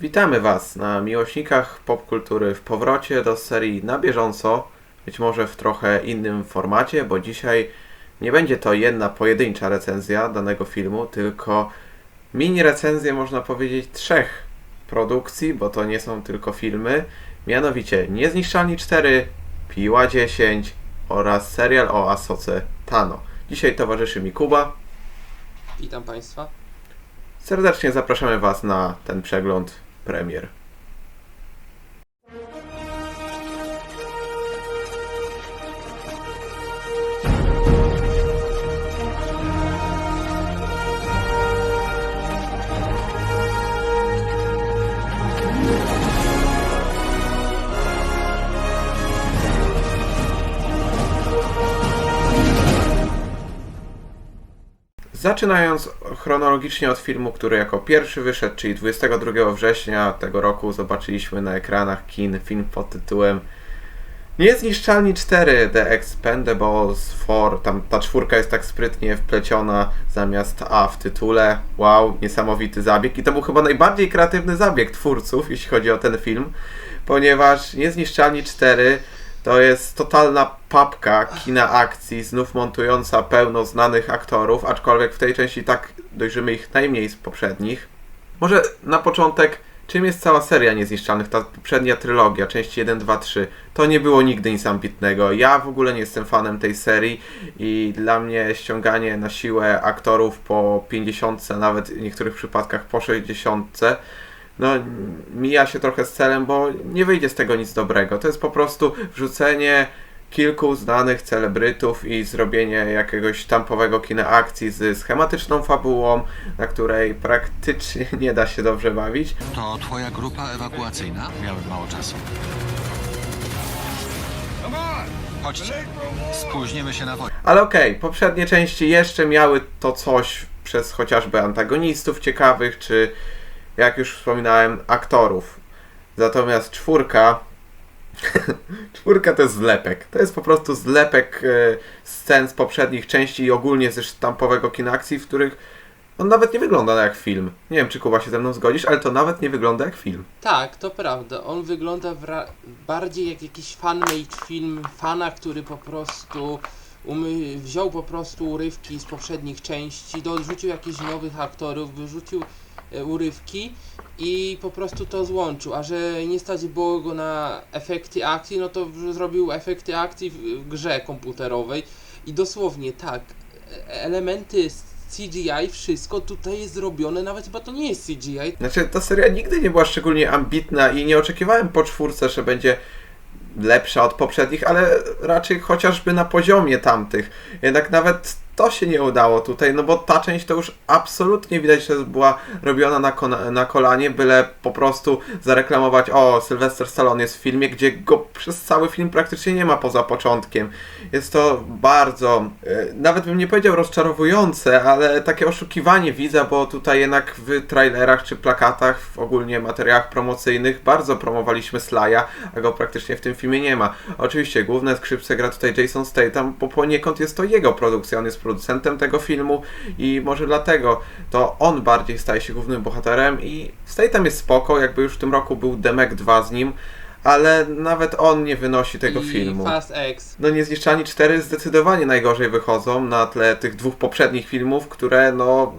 Witamy Was na miłośnikach popkultury w powrocie do serii na bieżąco, być może w trochę innym formacie, bo dzisiaj nie będzie to jedna pojedyncza recenzja danego filmu, tylko mini recenzje można powiedzieć trzech produkcji, bo to nie są tylko filmy, mianowicie Niezniszczalni 4, Piła 10 oraz serial o Asoce Tano. Dzisiaj towarzyszy mi Kuba. Witam Państwa. Serdecznie zapraszamy Was na ten przegląd premier. Zaczynając chronologicznie od filmu, który jako pierwszy wyszedł, czyli 22 września tego roku zobaczyliśmy na ekranach kin film pod tytułem Niezniszczalni 4 The Expendables 4. Tam ta czwórka jest tak sprytnie wpleciona zamiast A w tytule. Wow, niesamowity zabieg. I to był chyba najbardziej kreatywny zabieg twórców, jeśli chodzi o ten film, ponieważ Niezniszczalni 4 to jest totalna papka kina akcji, znów montująca pełno znanych aktorów, aczkolwiek w tej części tak dojrzymy ich najmniej z poprzednich. Może na początek, czym jest cała seria Niezniszczalnych, ta poprzednia trylogia, części 1, 2, 3, to nie było nigdy nic ambitnego. Ja w ogóle nie jestem fanem tej serii i dla mnie ściąganie na siłę aktorów po 50, nawet w niektórych przypadkach po 60, no mija się trochę z celem, bo nie wyjdzie z tego nic dobrego. To jest po prostu wrzucenie kilku znanych celebrytów i zrobienie jakiegoś tampowego kina akcji z schematyczną fabułą, na której praktycznie nie da się dobrze bawić. To twoja grupa ewakuacyjna? Miałem mało czasu. Chodźcie. Spóźnimy się na wojnę. Ale okej, poprzednie części jeszcze miały to coś przez chociażby antagonistów ciekawych, czy jak już wspominałem, aktorów. Natomiast czwórka. czwórka to jest zlepek. To jest po prostu zlepek e, scen z poprzednich części i ogólnie ze sztampowego kina akcji, w których on nawet nie wygląda jak film. Nie wiem, czy Kuba się ze mną zgodzisz, ale to nawet nie wygląda jak film. Tak, to prawda. On wygląda bardziej jak jakiś fan-made film fana, który po prostu wziął po prostu urywki z poprzednich części, dorzucił jakichś nowych aktorów, wyrzucił urywki i po prostu to złączył. A że nie stać było go na efekty akcji, no to zrobił efekty akcji w, grze komputerowej i dosłownie tak, e- elementy CGI, wszystko tutaj jest zrobione, nawet chyba to nie jest CGI, Znaczy, ta seria nigdy nie była szczególnie ambitna i nie oczekiwałem po czwórce, że będzie lepsza od poprzednich, ale raczej chociażby na poziomie tamtych. Jednak nawet to się nie udało tutaj, no bo ta część to już absolutnie widać, że była robiona na, na kolanie, byle po prostu zareklamować, o, Sylvester Stallone jest w filmie, gdzie go przez cały film praktycznie nie ma poza początkiem. Jest to bardzo, e, nawet bym nie powiedział rozczarowujące, ale takie oszukiwanie widza, bo tutaj jednak w trailerach czy plakatach, w ogólnie materiałach promocyjnych bardzo promowaliśmy Slaja, a go praktycznie w tym filmie nie ma. Oczywiście główne skrzypce gra tutaj Jason Statham, bo poniekąd jest to jego produkcja, on jest producentem tego filmu i może dlatego to on bardziej staje się głównym bohaterem i Statham jest spoko, jakby już w tym roku był Demek 2 z nim, ale nawet on nie wynosi tego i filmu. Fast X. No Niezniszczalni 4 zdecydowanie najgorzej wychodzą na tle tych dwóch poprzednich filmów, które no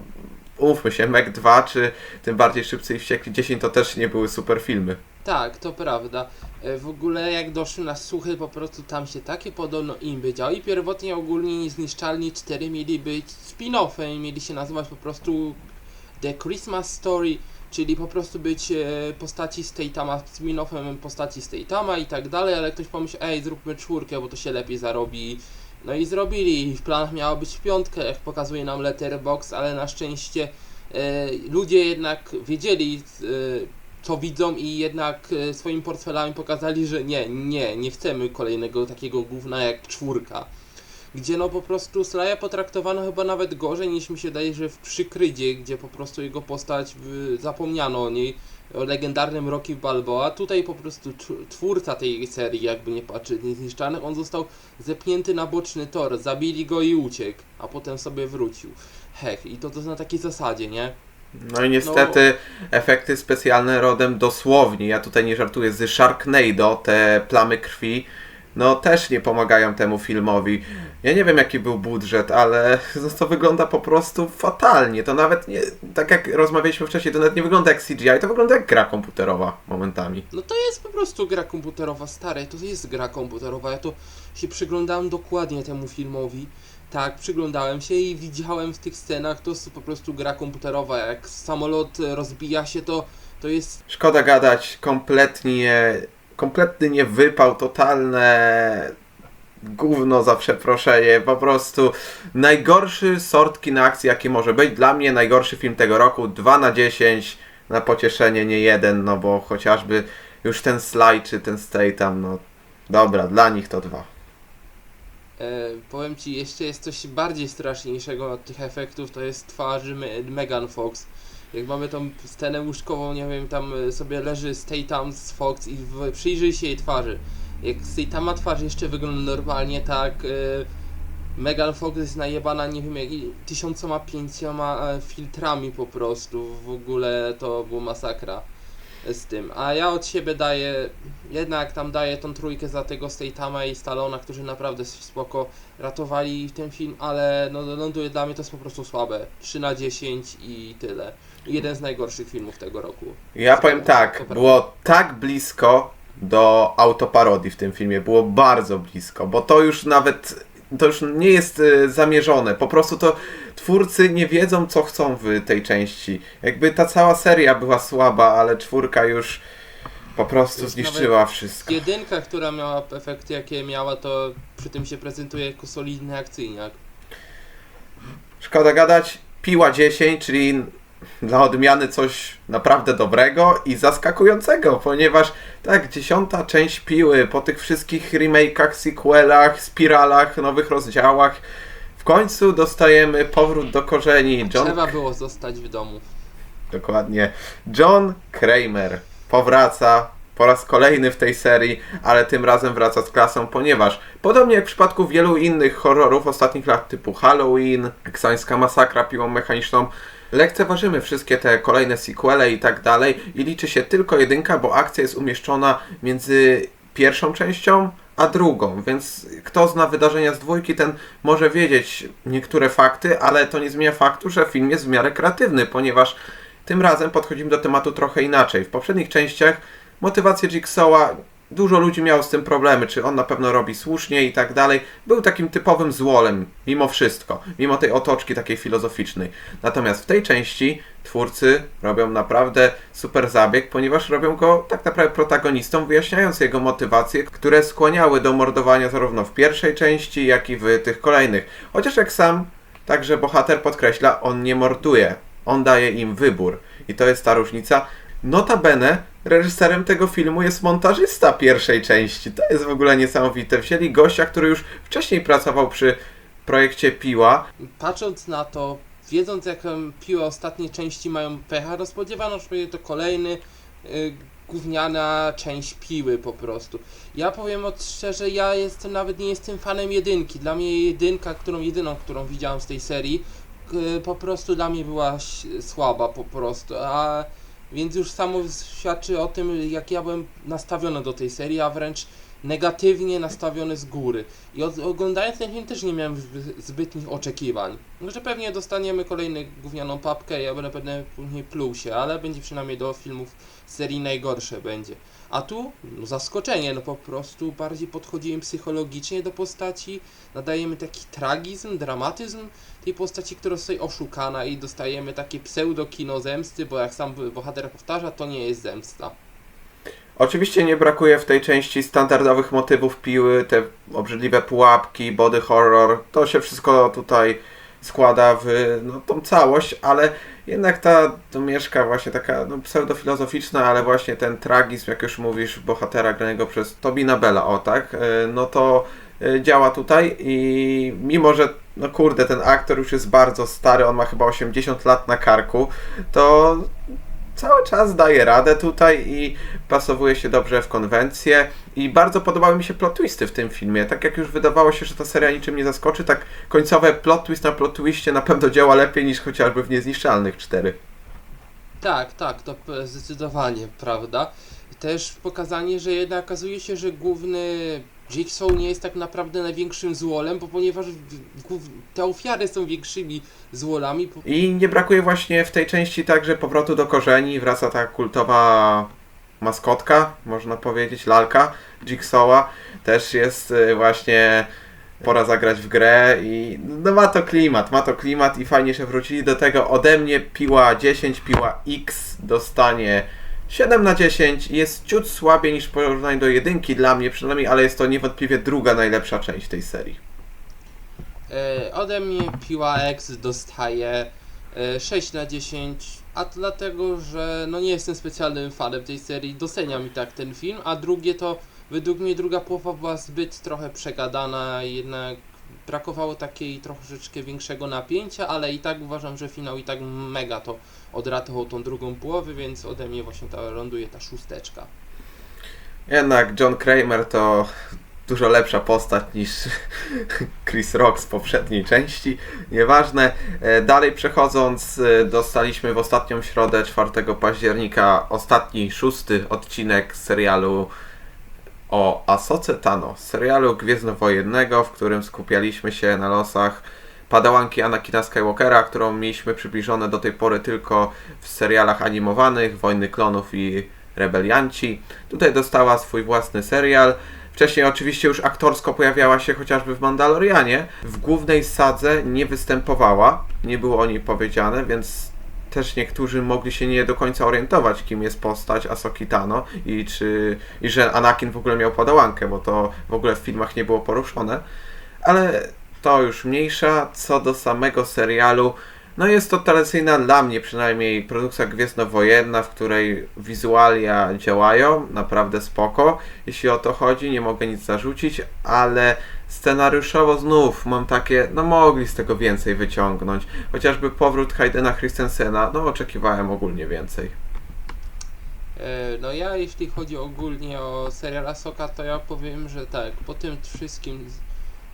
umówmy się, Meg 2 czy tym bardziej Szybcy i Wściekli 10 to też nie były super filmy. Tak, to prawda. E, W ogóle jak doszły na słuchy, po prostu tam się takie podobno imby działy i pierwotnie ogólnie Niezniszczalni 4 mieli być spin-offem mieli się nazywać po prostu The Christmas Story, czyli po prostu być e, postaci Statama, spin-offem postaci Statama i tak dalej, ale ktoś pomyślał, ej zróbmy czwórkę, bo to się lepiej zarobi. No i zrobili, w planach miała być piątka, jak pokazuje nam Letterbox, ale na szczęście e, ludzie jednak wiedzieli, e, co widzą i jednak e, swoimi portfelami pokazali, że nie, nie, nie chcemy kolejnego takiego gówna jak czwórka. Gdzie no po prostu Slaja potraktowano chyba nawet gorzej niż mi się daje, że w Przykrydzie, gdzie po prostu jego postać zapomniano o niej, o legendarnym Rocky Balboa. Tutaj po prostu tw- twórca tej serii, jakby nie patrzeć, niezniszczalnych, on został zepchnięty na boczny tor, zabili go i uciekł, a potem sobie wrócił. Hech, i to to na takiej zasadzie, nie? No i niestety efekty specjalne rodem dosłownie, ja tutaj nie żartuję, z Sharknado, te plamy krwi, no też nie pomagają temu filmowi. Ja nie wiem jaki był budżet, ale no, to wygląda po prostu fatalnie. To nawet nie, tak jak rozmawialiśmy wcześniej, to nawet nie wygląda jak CGI, to wygląda jak gra komputerowa momentami. No to jest po prostu gra komputerowa, stare, to jest gra komputerowa. Ja to się przyglądałem dokładnie temu filmowi. Tak, przyglądałem się i widziałem w tych scenach, to jest po prostu gra komputerowa. Jak samolot e, rozbija się, to, to jest Szkoda gadać, kompletnie, kompletny nie wypał, totalne gówno za przeproszenie, po prostu najgorszy sort kina akcji jaki może być, dla mnie najgorszy film tego roku, 2 na 10 na pocieszenie, nie jeden, no bo chociażby już ten Sly czy ten Stay tam, no dobra, dla nich to dwa. E, powiem ci, jeszcze jest coś bardziej straszniejszego od tych efektów, to jest twarzy Me Megan Fox. Jak mamy tą scenę łóżkową, nie wiem, tam e, sobie leży Statham z Fox i w, przyjrzyj się jej twarzy. Jak Statama twarz jeszcze wygląda normalnie, tak e, Megan Fox jest najebana, nie wiem, jak, tysiącoma pięcioma e, filtrami po prostu. W ogóle to była masakra z tym. A ja od siebie daję, jednak tam daję tą trójkę za tego Statama i Stallona, którzy naprawdę spoko ratowali ten film, ale no ląduje dla mnie to jest po prostu słabe. 3 na 10 i tyle. Jeden z najgorszych filmów tego roku. Ja powiem tak, było tak blisko do autoparodii w tym filmie, było bardzo blisko, bo to już nawet, to już nie jest y, zamierzone, po prostu to twórcy nie wiedzą co chcą w tej części. Jakby ta cała seria była słaba, ale czwórka już po prostu Już zniszczyła wszystko. Jedynka, która miała efekty jakie miała, to przy tym się prezentuje jako solidny akcyjniak. Szkoda gadać, Piła 10, czyli dla odmiany coś naprawdę dobrego i zaskakującego, ponieważ tak, dziesiąta część Piły po tych wszystkich remake'ach, sequelach, spiralach, nowych rozdziałach, w końcu dostajemy powrót do korzeni. John, Trzeba było zostać w domu. dokładnie, John Kramer powraca po raz kolejny w tej serii, ale tym razem wraca z klasą, ponieważ podobnie jak w przypadku wielu innych horrorów ostatnich lat typu Halloween, Eksańska Masakra piłą mechaniczną, lekceważymy wszystkie te kolejne sequele i tak dalej i liczy się tylko jedynka, bo akcja jest umieszczona między pierwszą częścią a drugą, więc kto zna wydarzenia z dwójki, ten może wiedzieć niektóre fakty, ale to nie zmienia faktu, że film jest w miarę kreatywny, ponieważ tym razem podchodzimy do tematu trochę inaczej. W poprzednich częściach motywację Jigsaw'a dużo ludzi miało z tym problemy, czy on na pewno robi słusznie i tak dalej. Był takim typowym złolem, mimo wszystko, mimo tej otoczki takiej filozoficznej. Natomiast w tej części twórcy robią naprawdę super zabieg, ponieważ robią go tak naprawdę protagonistą, wyjaśniając jego motywacje, które skłaniały do mordowania zarówno w pierwszej części, jak i w tych kolejnych. Chociaż jak sam także bohater podkreśla, on nie morduje, on daje im wybór. I to jest ta różnica. Notabene, reżyserem tego filmu jest montażysta pierwszej części. To jest w ogóle niesamowite. Wzięli gościa, który już wcześniej pracował przy projekcie Piła. Patrząc na to, wiedząc jaką piłę ostatnie części mają pecha, no spodziewano się, że to kolejny y, gówniana część piły po prostu. Ja powiem od szczerze, ja jestem nawet nie jestem fanem jedynki. Dla mnie jedynka, którą jedyną, którą widziałem z tej serii, y, po prostu dla mnie była słaba po prostu. A więc już samo świadczy o tym, jak ja byłem nastawiony do tej serii, a wręcz negatywnie nastawiony z góry. I oglądając ten film też nie miałem zby- zbytnich oczekiwań. No, że pewnie dostaniemy kolejną gównianą papkę, ja będę pewnie później pluł się, ale będzie przynajmniej do filmów serii najgorsze będzie. A tu no, zaskoczenie, no po prostu bardziej podchodzimy psychologicznie do postaci, nadajemy taki tragizm, dramatyzm tej postaci, która zostaje oszukana i dostajemy takie pseudo kino zemsty, bo jak sam bohater powtarza, to nie jest zemsta. Oczywiście nie brakuje w tej części standardowych motywów piły, te obrzydliwe pułapki, body horror. To się wszystko tutaj składa w no, tą całość, ale jednak ta domieszka właśnie taka no, pseudofilozoficzna, ale właśnie ten tragizm, jak już mówisz, bohatera granego przez Tobina Bella, o tak, y, no to y, działa tutaj i mimo, że no kurde, ten aktor już jest bardzo stary, on ma chyba 80 lat na karku, to cały czas daje radę tutaj i pasowuje się dobrze w konwencję i bardzo podobały mi się plot twisty w tym filmie. Tak jak już wydawało się, że ta seria niczym nie zaskoczy, tak końcowe plot twist na plot twistie na pewno działa lepiej niż chociażby w Niezniszczalnych 4. Tak, tak, to zdecydowanie, prawda. Też pokazanie, że jednak okazuje się, że główny Jigsaw nie jest tak naprawdę największym złolem, bo ponieważ te ofiary są większymi złolami, I nie brakuje właśnie w tej części także powrotu do korzeni. Wraca ta kultowa maskotka, można powiedzieć, lalka Jigsawa. Też jest y, właśnie pora zagrać w grę i no ma to klimat, ma to klimat i fajnie, że wrócili do tego. Ode mnie piła 10, piła X dostanie 7 na 10 i jest ciut słabiej niż w porównaniu do jedynki dla mnie przynajmniej, ale jest to niewątpliwie druga najlepsza część tej serii. e, ode mnie Piła X dostaje e, 6 na 10, a to dlatego, że no nie jestem specjalnym fanem tej serii, doceniam i tak ten film, a drugie to według mnie druga połowa była zbyt trochę przegadana, jednak brakowało takiej troszeczkę większego napięcia, ale i tak uważam, że finał i tak mega to odratował tą drugą połowę, więc ode mnie właśnie ta ląduje ta szósteczka. Jednak John Kramer to dużo lepsza postać niż Chris Rock z poprzedniej części. Nieważne. E, Dalej przechodząc, e, dostaliśmy w ostatnią środę 4 października ostatni, szósty odcinek serialu o Asoce Tano, serialu gwiezdnowojennego, w którym skupialiśmy się na losach padałanki Anakina Skywalkera, którą mieliśmy przybliżone do tej pory tylko w serialach animowanych, Wojny Klonów i Rebelianci. Tutaj dostała swój własny serial. Wcześniej oczywiście już aktorsko pojawiała się chociażby w Mandalorianie. W głównej sadze nie występowała, nie było o niej powiedziane, więc też niektórzy mogli się nie do końca orientować, kim jest postać Asoki Tano i, czy, i że Anakin w ogóle miał padałankę, bo to w ogóle w filmach nie było poruszone. Ale to już mniejsza. Co do samego serialu, no jest to telewizyjna dla mnie przynajmniej produkcja gwiezdnowojenna, w której wizualia działają, naprawdę spoko, jeśli o to chodzi, nie mogę nic zarzucić, ale scenariuszowo znów mam takie, no mogli z tego więcej wyciągnąć. Chociażby powrót Haydena Christensena, no oczekiwałem ogólnie więcej. E, No ja jeśli chodzi ogólnie o serial Asoka, to ja powiem, że tak, po tym wszystkim,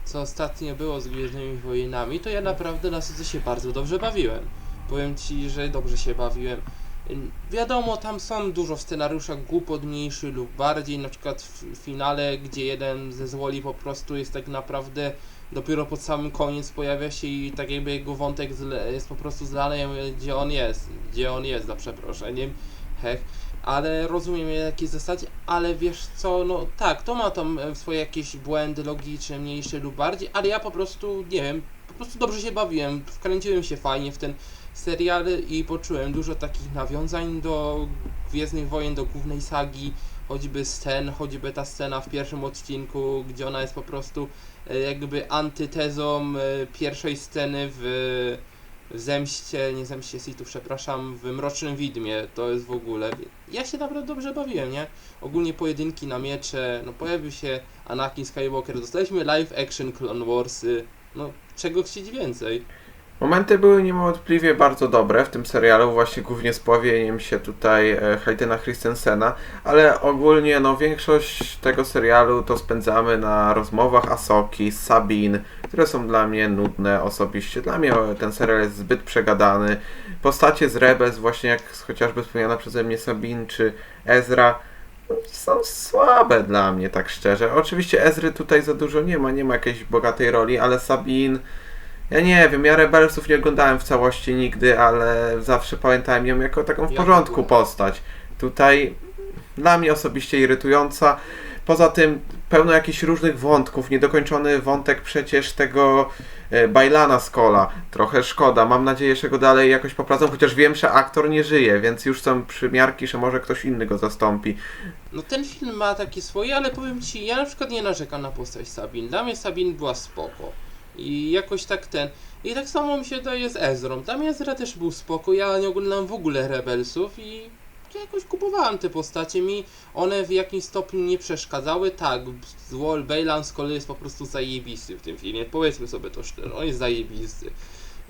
co ostatnio było z Gwiezdnymi Wojnami, to ja naprawdę na Asoce się bardzo dobrze bawiłem. Powiem Ci, że dobrze się bawiłem. Wiadomo, tam są dużo w scenariuszach głupot mniejszy lub bardziej, na przykład w finale, gdzie jeden ze złoli po prostu jest tak naprawdę dopiero pod samym koniec pojawia się i tak jakby jego wątek jest po prostu zlany, gdzie on jest, gdzie on jest, za przeproszeniem, hech ale rozumiem jakie zasadzie, ale wiesz co, no tak, to ma tam e, swoje jakieś błędy logiczne, mniejsze lub bardziej, ale ja po prostu, nie wiem, po prostu dobrze się bawiłem, wkręciłem się fajnie w ten serial i poczułem dużo takich nawiązań do Gwiezdnych Wojen, do głównej sagi, choćby scen, choćby ta scena w pierwszym odcinku, gdzie ona jest po prostu e, jakby antytezą e, pierwszej sceny w Zemście, nie Zemście Sithów, przepraszam, w Mrocznym Widmie, to jest w ogóle, ja się naprawdę dobrze bawiłem, nie? Ogólnie pojedynki na miecze, no pojawił się Anakin Skywalker, dostaliśmy live action Clone Warsy, no czego chcieć więcej? Momenty były niewątpliwie bardzo dobre w tym serialu, właśnie głównie z pojawieniem się tutaj e, Haydena Christensena, ale ogólnie no większość tego serialu to spędzamy na rozmowach Asoki, Sabin, które są dla mnie nudne osobiście. Dla mnie ten serial jest zbyt przegadany. Postacie z Rebels, właśnie jak chociażby wspomniana przeze mnie Sabin czy Ezra, są słabe dla mnie, tak szczerze. Oczywiście Ezry tutaj za dużo nie ma, nie ma jakiejś bogatej roli, ale Sabin... Ja nie wiem, ja Rebelsów nie oglądałem w całości nigdy, ale zawsze pamiętałem ją jako taką w Ja porządku postać. Tutaj dla mnie osobiście irytująca. Poza tym pełno jakichś różnych wątków, niedokończony wątek przecież tego e, Bajlana z Kola. Trochę szkoda. Mam nadzieję, że go dalej jakoś popracą, chociaż wiem, że aktor nie żyje, więc już są przymiarki, że może ktoś inny go zastąpi. No ten film ma takie swoje, ale powiem Ci, ja na przykład nie narzekam na postać Sabin, dla mnie Sabin była spoko i jakoś tak ten, i tak samo mi się daje z Ezrą, mnie Ezra też był spoko, ja nie oglądałem w ogóle Rebelsów i jakoś kupowałem te postacie, mi one w jakimś stopniu nie przeszkadzały, tak, Wall Bailan z kolei jest po prostu zajebisty w tym filmie, powiedzmy sobie to szczerze, on jest zajebisty.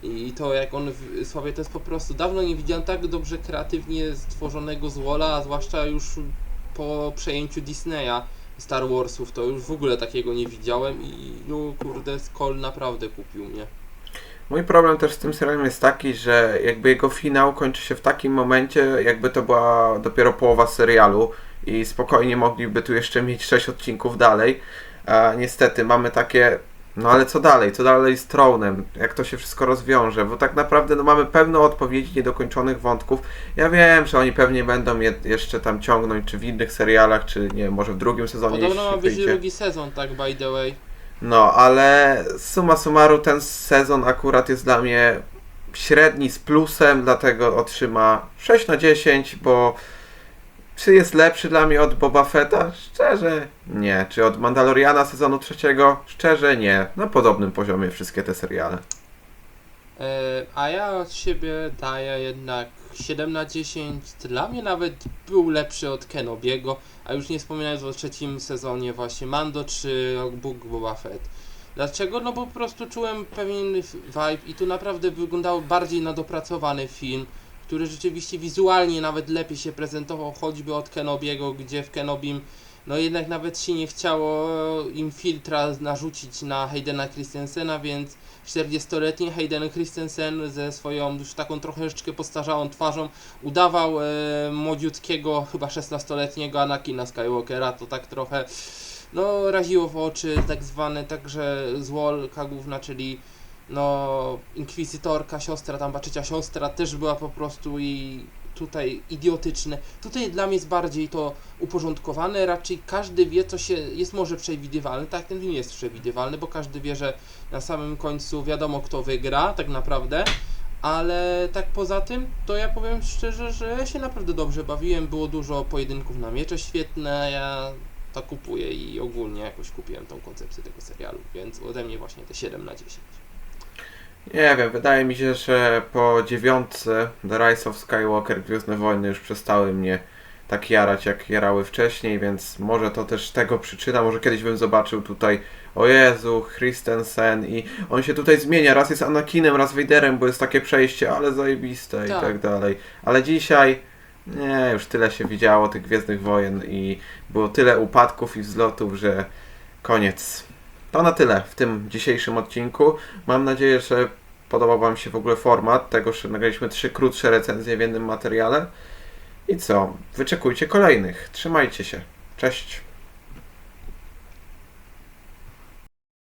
I to jak on w sławie to jest po prostu dawno nie widziałem tak dobrze kreatywnie stworzonego złola, a zwłaszcza już po przejęciu Disneya Star Warsów, to już w ogóle takiego nie widziałem i no kurde, Skoll naprawdę kupił mnie. Mój problem też z tym serialem jest taki, że jakby jego finał kończy się w takim momencie, jakby to była dopiero połowa serialu i spokojnie mogliby tu jeszcze mieć 6 odcinków dalej. A niestety mamy takie, no ale co dalej? Co dalej z Tronem? Jak to się wszystko rozwiąże? Bo tak naprawdę no, mamy pełno odpowiedzi niedokończonych wątków. Ja wiem, że oni pewnie będą je jeszcze tam ciągnąć, czy w innych serialach, czy nie wiem, może w drugim sezonie Podobno ma być drugi sezon, tak by the way. No, ale summa summarum ten sezon akurat jest dla mnie średni z plusem, dlatego otrzyma 6 na 10, bo czy jest lepszy dla mnie od Boba Fetta? Szczerze nie. Czy od Mandaloriana sezonu trzeciego? Szczerze nie. Na podobnym poziomie wszystkie te seriale. E, a ja od siebie daję jednak 7 na 10. Dla mnie nawet był lepszy od Kenobiego, a już nie wspominając o trzecim sezonie właśnie Mando czy Book Boba Fett. Dlaczego? No bo po prostu czułem pewien vibe i tu naprawdę wyglądał bardziej na dopracowany film, który rzeczywiście wizualnie nawet lepiej się prezentował, choćby od Kenobiego, gdzie w Kenobim no jednak nawet się nie chciało im filtra narzucić na Haydena Christensena, więc 40-letni Hayden Christensen ze swoją już taką troszeczkę postarzałą twarzą udawał e, młodziutkiego, chyba 16-letniego Anakina Skywalkera, to tak trochę no raziło w oczy, tak zwane także złolka główna, czyli no inkwizytorka, siostra, tam baczycia siostra też była po prostu i tutaj idiotyczne. Tutaj dla mnie jest bardziej to uporządkowane, raczej każdy wie, co się jest może przewidywalne. Tak, ten film jest przewidywalny, bo każdy wie, że na samym końcu wiadomo, kto wygra, tak naprawdę. Ale tak poza tym, to ja powiem szczerze, że się naprawdę dobrze bawiłem. Było dużo pojedynków na miecze świetne. Ja to kupuję i ogólnie jakoś kupiłem tą koncepcję tego serialu, więc ode mnie właśnie te 7 na 10. Nie wiem, wydaje mi się, że po dziewiątce The Rise of Skywalker Gwiezdne Wojny już przestały mnie tak jarać, jak jarały wcześniej, więc może to też tego przyczyna, może kiedyś bym zobaczył tutaj o Jezu, Christensen i on się tutaj zmienia, raz jest Anakinem, raz Vaderem, bo jest takie przejście, ale zajebiste i Tak. tak dalej. Ale dzisiaj nie, już tyle się widziało tych Gwiezdnych Wojen i było tyle upadków i wzlotów, że koniec. To na tyle w tym dzisiejszym odcinku. Mam nadzieję, że podobał Wam się w ogóle format tego, że nagraliśmy trzy krótsze recenzje w jednym materiale. I co? Wyczekujcie kolejnych. Trzymajcie się. Cześć.